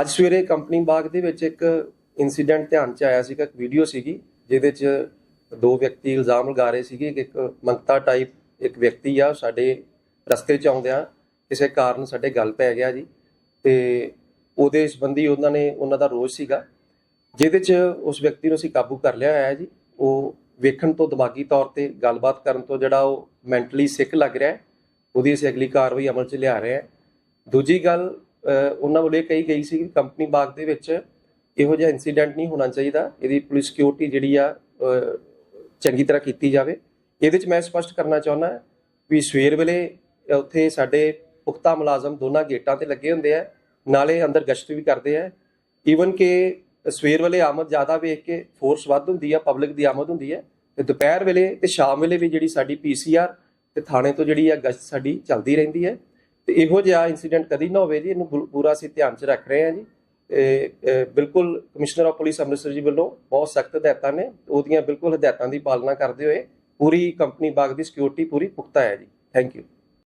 ਅੱਜ ਸਵੇਰੇ ਕੰਪਨੀ ਬਾਗ ਦੇ ਵਿੱਚ ਇੱਕ ਇਨਸੀਡੈਂਟ ਧਿਆਨ ਚ ਆਇਆ ਸੀਗਾ, ਇੱਕ ਵੀਡੀਓ ਸੀਗੀ, ਜਿਹਦੇ ਚ ਦੋ ਵਿਅਕਤੀ ਇਲਜ਼ਾਮ ਲਗਾ ਰਹੇ ਸੀਗੇ ਕਿ ਇੱਕ ਮੰਗਤਾ ਟਾਈਪ ਇੱਕ ਵਿਅਕਤੀ ਆ ਸਾਡੇ ਰਸਤੇ ਚ ਆਉਂਦਿਆਂ ਕਿਸੇ ਕਾਰਨ ਸਾਡੇ ਗੱਲ ਪੈ ਗਿਆ ਜੀ ਤੇ ਉਹਦੇ ਸੰਬੰਧੀ ਉਹਨਾਂ ਨੇ, ਉਹਨਾਂ ਦਾ ਰੋਸ ਸੀਗਾ, ਜਿਹਦੇ ਚ ਉਸ ਵਿਅਕਤੀ ਨੂੰ ਅਸੀਂ ਕਾਬੂ ਕਰ ਲਿਆ ਹੋਇਆ ਜੀ। ਉਹ ਵੇਖਣ ਤੋਂ ਦਿਮਾਗੀ ਤੌਰ ਤੇ ਗੱਲਬਾਤ ਕਰਨ ਤੋਂ ਜਿਹੜਾ ਉਹ ਮੈਂਟਲੀ ਸਿੱਕ ਲੱਗ ਰਿਹਾ ਉਹਦੀ ਅਸੀਂ ਅਗਲੀ ਕਾਰਵਾਈ ਅਮਲ 'ਚ ਲਿਆ ਰਹੇ ਹਾਂ। ਦੂਜੀ ਗੱਲ ਉਹਨਾਂ ਵੱਲੋਂ ਇਹ ਕਹੀ ਗਈ ਸੀ ਕਿ ਕੰਪਨੀ ਬਾਗ ਦੇ ਵਿੱਚ ਇਹੋ ਜਿਹਾ ਇਨਸੀਡੈਂਟ ਨਹੀਂ ਹੋਣਾ ਚਾਹੀਦਾ, ਇਹਦੀ ਪੁਲਿਸ ਸਿਕਿਉਰਿਟੀ ਜਿਹੜੀ ਆ ਚੰਗੀ ਤਰ੍ਹਾਂ ਕੀਤੀ ਜਾਵੇ। ਇਹਦੇ 'ਚ ਮੈਂ ਸਪਸ਼ਟ ਕਰਨਾ ਚਾਹੁੰਦਾ ਵੀ ਸਵੇਰ ਵੇਲੇ ਉੱਥੇ ਸਾਡੇ ਪੁਖਤਾ ਮੁਲਾਜ਼ਮ ਦੋਨਾਂ ਗੇਟਾਂ ਤੇ ਲੱਗੇ ਹੁੰਦੇ ਆ, ਨਾਲੇ ਅੰਦਰ ਗਸ਼ਤ ਵੀ ਕਰਦੇ ਆ। ਈਵਨ ਕਿ ਸਵੇਰ ਵੇਲੇ ਆਮਦ ਜ਼ਿਆਦਾ ਵੇਖ ਕੇ ਫੋਰਸ ਵੱਧ ਹੁੰਦੀ ਆ ਪਬਲਿਕ ਦੀ ਆਮਦ ਹੁੰਦੀ ਹੈ ਤੇ ਦੁਪਹਿਰ ਵੇਲੇ ਤੇ ਸ਼ਾਮ ਵੇਲੇ ਵੀ ਜਿਹੜੀ ਸਾਡੀ ਪੀਸੀਆਰ ਤੇ ਥਾਣੇ ਤੋਂ ਜਿਹੜੀ ਆ ਗਸ਼ਤ ਸਾਡੀ ਚੱਲਦੀ ਰਹਿੰਦੀ ਹੈ। ਤੇ ਇਹੋ ਜਿਹਾ ਇਨਸੀਡੈਂਟ ਕਦੀ ਨਾ ਹੋਵੇ ਜੀ, ਇਹਨੂੰ ਬੁ- ਪੂਰਾ ਅਸੀਂ ਧਿਆਨ 'ਚ ਰੱਖ ਰਹੇ ਹਾਂ ਜੀ। ਤੇ ਬਿਲਕੁਲ ਕਮਿਸ਼ਨਰ ਆਫ ਪੁਲਿਸ ਅੰਮ੍ਰਿਤਸਰ ਜੀ ਵੱਲੋਂ ਬਹੁਤ ਸਖਤ ਹਦਾਇਤਾਂ ਨੇ, ਉਹਦੀਆਂ ਬਿਲਕੁਲ ਹਦਾਇਤਾਂ ਦੀ ਪਾਲਣਾ ਕਰਦੇ ਹੋਏ ਪੂਰੀ ਕੰਪਨੀ ਬਾਗ ਦੀ ਸਿਕਿਉਰਿਟੀ ਪੂਰੀ ਪੁਖਤਾ ਹੈ ਜੀ। Thank you